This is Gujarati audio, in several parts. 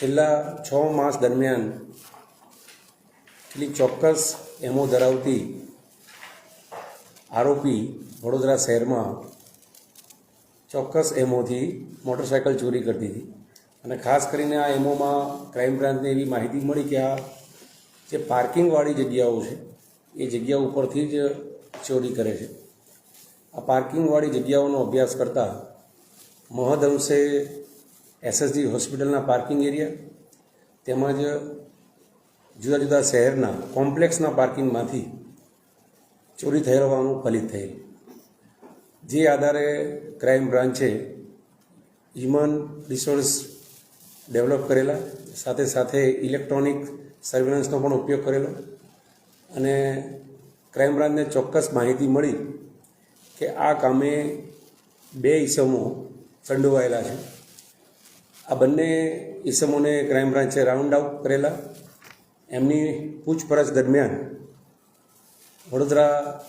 છેલ્લા છ માસ દરમિયાન કેટલી ચોક્કસ એમો ધરાવતી આરોપી વડોદરા શહેરમાં ચોક્કસ એમોથી મોટરસાયકલ ચોરી કરતી હતી. અને ખાસ કરીને આ એમોમાં ક્રાઇમ બ્રાન્ચને એવી માહિતી મળી કે આ જે પાર્કિંગવાળી જગ્યાઓ છે, એ જગ્યા ઉપરથી જ ચોરી કરે છે. આ પાર્કિંગવાળી જગ્યાઓનો અભ્યાસ કરતાં મહદઅંશે એસએસજી હોસ્પિટલના પાર્કિંગ એરિયા, તેમજ જુદા જુદા શહેરના કોમ્પ્લેક્સના પાર્કિંગમાંથી ચોરી થયેલ હોવાનું ફલિત થયેલ. જે આધારે ક્રાઇમ બ્રાન્ચે હ્યુમન રિસોર્સ ડેવલપ કરેલા, સાથે સાથે ઇલેક્ટ્રોનિક સર્વેલન્સનો પણ ઉપયોગ કરેલો અને ક્રાઇમ બ્રાન્ચને ચોક્કસ માહિતી મળી કે આ કામે બે ઈસમો સંડોવાયેલા છે. આ બંને ઈસમોને ક્રાઇમ બ્રાન્ચે રાઉન્ડ આઉટ કરેલા. એમની પૂછપરછ દરમિયાન વડોદરા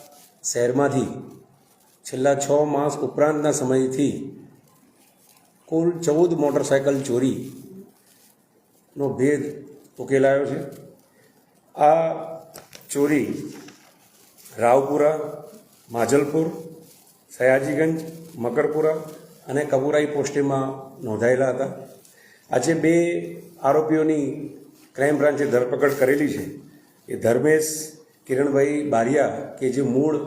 શહેરમાંથી છેલ્લા છ માસ ઉપરાંતના સમયથી કુલ ચૌદ મોટરસાયકલ ચોરીનો ભેદ ઉકેલાયો છે. આ ચોરી રાવપુરા, માજલપુર, સયાજીગંજ, મકરપુરા અને કબુરાઈ પોસ્ટેમાં નોંધાયેલા હતા. આજે બે આરોપીઓની ક્રાઇમ બ્રાન્ચે ધરપકડ કરેલી છે. એ ધર્મેશ, કિરણભાઈ બારિયા કે જે મૂળ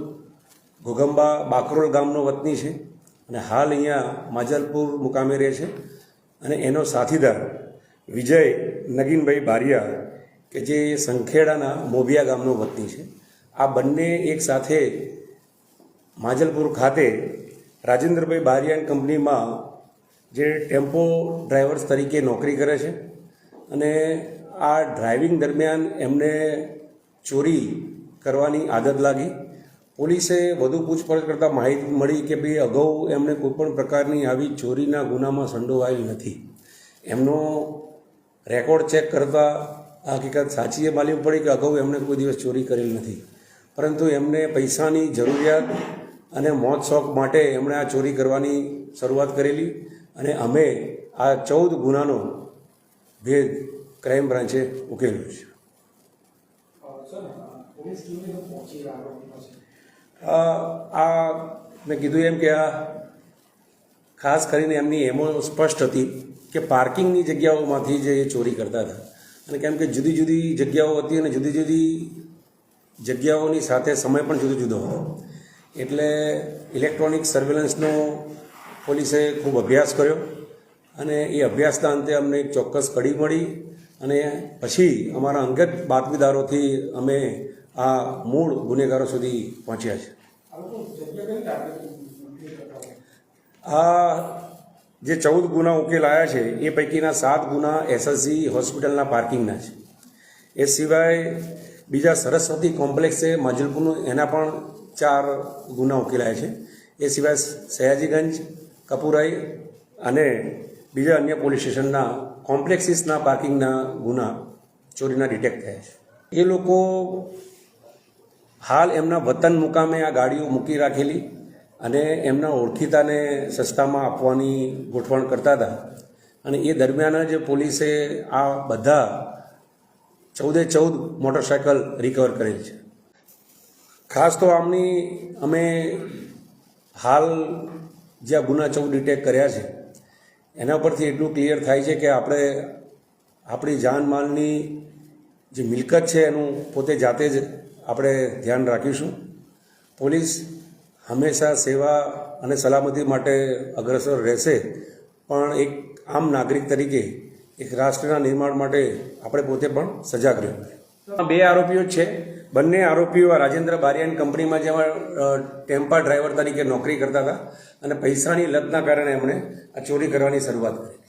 ઘોગંબા બાકરોલ ગામનો વતની છે અને હાલ અહીંયા માજલપુર મુકામે રહે છે. અને એનો સાથીદાર વિજય નગીનભાઈ બારિયા કે જે સંખેડાના મોભિયા ગામનો વતની છે. આ બંને એક સાથે માજલપુર ખાતે રાજેન્દ્રભાઈ બારિયાની કંપનીમાં જે ટેમ્પો ડ્રાઈવર્સ તરીકે નોકરી કરે છે અને આ ડ્રાઇવિંગ દરમિયાન એમને ચોરી કરવાની આદત લાગી. પોલીસે વધુ પૂછપરછ કરતાં માહિતી મળી કે ભાઈ અગાઉ એમણે કોઈપણ પ્રકારની આવી ચોરીના ગુનામાં સંડોવાયેલ નથી. એમનો રેકોર્ડ ચેક કરતાં આ હકીકત સાચી એ માલુમ પડી કે અગાઉ એમણે કોઈ દિવસ ચોરી કરેલ નથી. પરંતુ એમને પૈસાની જરૂરિયાત અને મોત શોખ માટે એમણે આ ચોરી કરવાની શરૂઆત કરેલી. અને અમે આ ચૌદ ગુનાનો ભેદ ક્રાઇમ બ્રાન્ચે ઉકેલ્યો છે. આ મેં કીધું એમ કે આ ખાસ કરીને એમની એમો સ્પષ્ટ હતી કે પાર્કિંગની જગ્યાઓમાંથી જે એ ચોરી કરતા હતા. અને કેમ કે જુદી જુદી જગ્યાઓ હતી અને જુદી જુદી જગ્યાઓની સાથે સમય પણ જુદો જુદો હતો. એટલે ઇલેક્ટ્રોનિક સર્વેલન્સનો પોલીસે ખૂબ અભ્યાસ કર્યો અને એ અભ્યાસના અંતે અમને એક ચોક્કસ કડી મળી અને પછી અમારા અંગત બાતમીદારોથી અમે આ મૂળ ગુનેગારો સુધી પહોંચ્યા છે. આ જે ચૌદ ગુના ઉકેલાયા છે, એ પૈકીના સાત ગુના એસએસજી હોસ્પિટલના પાર્કિંગના છે. એ સિવાય બીજા સરસ્વતી કોમ્પ્લેક્સે મજલપુરનું એના પણ ચાર ગુના ઉકેલાયા છે. એ સિવાય સયાજીગંજ કપુરાઈ અને બીજા અન્ય પોલીસ સ્ટેશનના કોમ્પ્લેક્સીસના પાર્કિંગના ગુના ચોરીના ડિટેક્ટ થયા છે. એ લોકો હાલ એમના વતન મુકામે આ ગાડીઓ મૂકી રાખેલી અને એમના ઓળખીતાને સસ્તામાં આપવાની ગોઠવણ કરતા હતા. અને એ દરમિયાન જ પોલીસે આ બધા ચૌદે ચૌદ મોટરસાયકલ રિકવર કરેલ છે. ખાસ તો આમની અમે હાલ જે આ ગુના ચૌદ ડિટેક કર્યા છે, એના પરથી એટલું ક્લિયર થાય છે કે આપણે આપણી જાનમાલની જે મિલકત છે એનું પોતે જાતે જ આપણે ધ્યાન રાખીશું. પોલીસ હંમેશા સેવા અને સલામતી માટે અગ્રસર રહેશે, પણ એક આમ નાગરિક તરીકે, એક રાષ્ટ્રના નિર્માણ માટે આપણે પોતે પણ સજાગ રહેવું બે આરોપીઓ છે. બંને આરોપીઓ રાજેન્દ્ર બારિયાની કંપનીમાં જેમાં ટેમ્પા ડ્રાઈવર તરીકે નોકરી કરતા હતા અને પૈસાની લતના કારણે એમણે આ ચોરી કરવાની શરૂઆત કરી.